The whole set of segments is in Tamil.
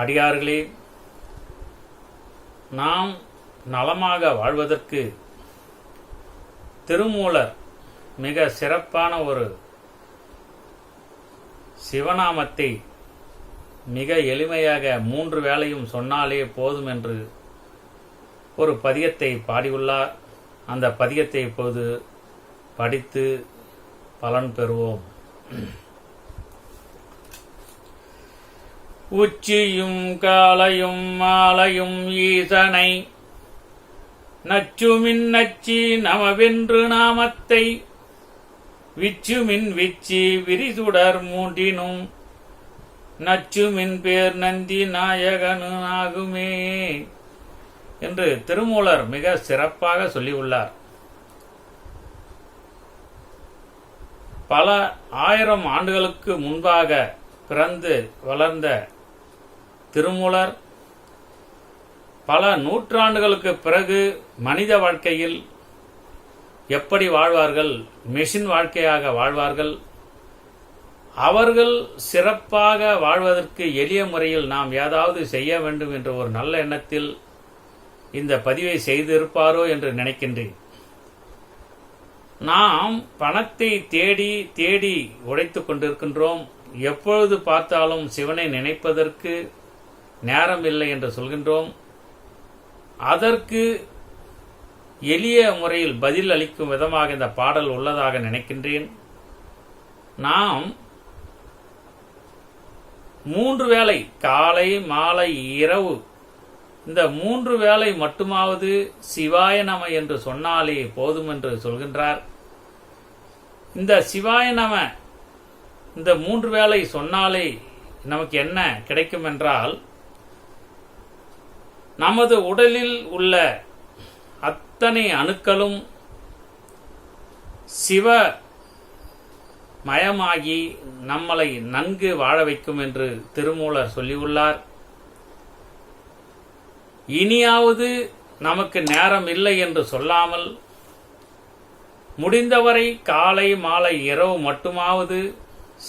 அடியார்களே நாம் நலமாக வாழ்வதற்கு திருமூலர் மிக சிறப்பான ஒரு சிவநாமத்தை மிக எளிமையாக மூன்று வேளையும் சொன்னாலே போதும் என்று ஒரு பதியத்தை பாடியுள்ளார். அந்த பதியத்தை இப்போது படித்து பலன் பெறுவோம். உச்சியும் காலையும் மாலையும் ஈசனை. நச்சுமின் நச்சி நமவென்று நாமத்தை. விச்சுமின் விச்சி விரிசுடர் மூன்றினும். நச்சுமின் பேர் நந்தி நாயகனாகுமே என்று திருமூலர் மிக சிறப்பாக சொல்லியுள்ளார். பல ஆயிரம் ஆண்டுகளுக்கு முன்பாக பிறந்து வளர்ந்த திருமூலர் பல நூற்றாண்டுகளுக்கு பிறகு மனித வாழ்க்கையில் எப்படி வாழ்வார்கள்? மெஷின் வாழ்க்கையாக வாழ்வார்கள். அவர்கள் சிறப்பாக வாழ்வதற்கு எளிய முறையில் நாம் ஏதாவது செய்ய வேண்டும் என்ற ஒரு நல்ல எண்ணத்தில் இந்த பதிவை செய்திருப்பாரோ என்று நினைக்கின்றேன். நாம் பணத்தை தேடி தேடி உடைத்து கொண்டிருக்கின்றோம். எப்பொழுது பார்த்தாலும் சிவனை நினைப்பதற்கு நேரம் இல்லை என்று சொல்கின்றோம். அதற்கு எளிய முறையில் பதில் அளிக்கும் விதமாக இந்த பாடல் உள்ளதாக நினைக்கின்றேன். நாம் மூன்று வேளை காலை மாலை இரவு இந்த மூன்று வேளை மட்டுமாவது சிவாய நம என்று சொன்னாலே போதும் என்று சொல்கின்றார். இந்த சிவாய நம இந்த மூன்று வேளை சொன்னாலே நமக்கு என்ன கிடைக்கும் என்றால் நமது உடலில் உள்ள அத்தனை அணுக்களும் சிவ மயமாகி நம்மளை நன்கு வாழ வைக்கும் என்று திருமூலர் சொல்லியுள்ளார். இனியாவது நமக்கு நேரம் இல்லை என்று சொல்லாமல் முடிந்தவரை காலை மாலை இரவு மட்டுமாவது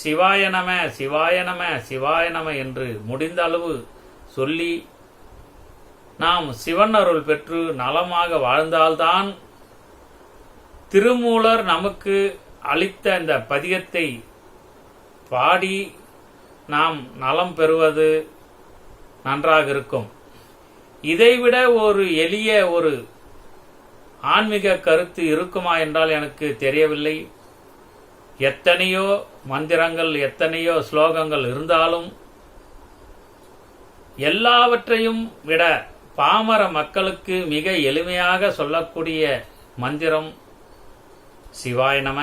சிவாய நம சிவாய நம சிவாய நம என்று முடிந்த அளவு சொல்லி நாம் சிவன் அருள் பெற்று நலமாக வாழ்ந்தால்தான் திருமூலர் நமக்கு அளித்த இந்த பதிகத்தை பாடி நாம் நலம் பெறுவது நன்றாக இருக்கும். இதைவிட ஒரு எளிய ஒரு ஆன்மீக கருத்து இருக்குமா என்றால் எனக்கு தெரியவில்லை. எத்தனையோ மந்திரங்கள் எத்தனையோ ஸ்லோகங்கள் இருந்தாலும் எல்லாவற்றையும் விட பாமர மக்களுக்கு மிக எளிமையாக சொல்லக்கூடிய மந்திரம் சிவாய நம.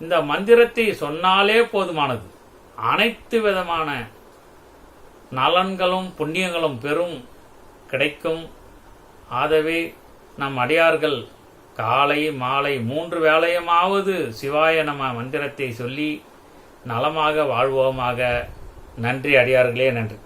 இந்த மந்திரத்தை சொன்னாலே போதுமானது. அனைத்து விதமான நலன்களும் புண்ணியங்களும் பெரும் கிடைக்கும். ஆகவே நம் அடியார்கள் காலை மாலை மூன்று வேளையுமாவது சிவாய நம மந்திரத்தை சொல்லி நலமாக வாழ்வோமாக. நன்றி அடியார்களே நன்றி.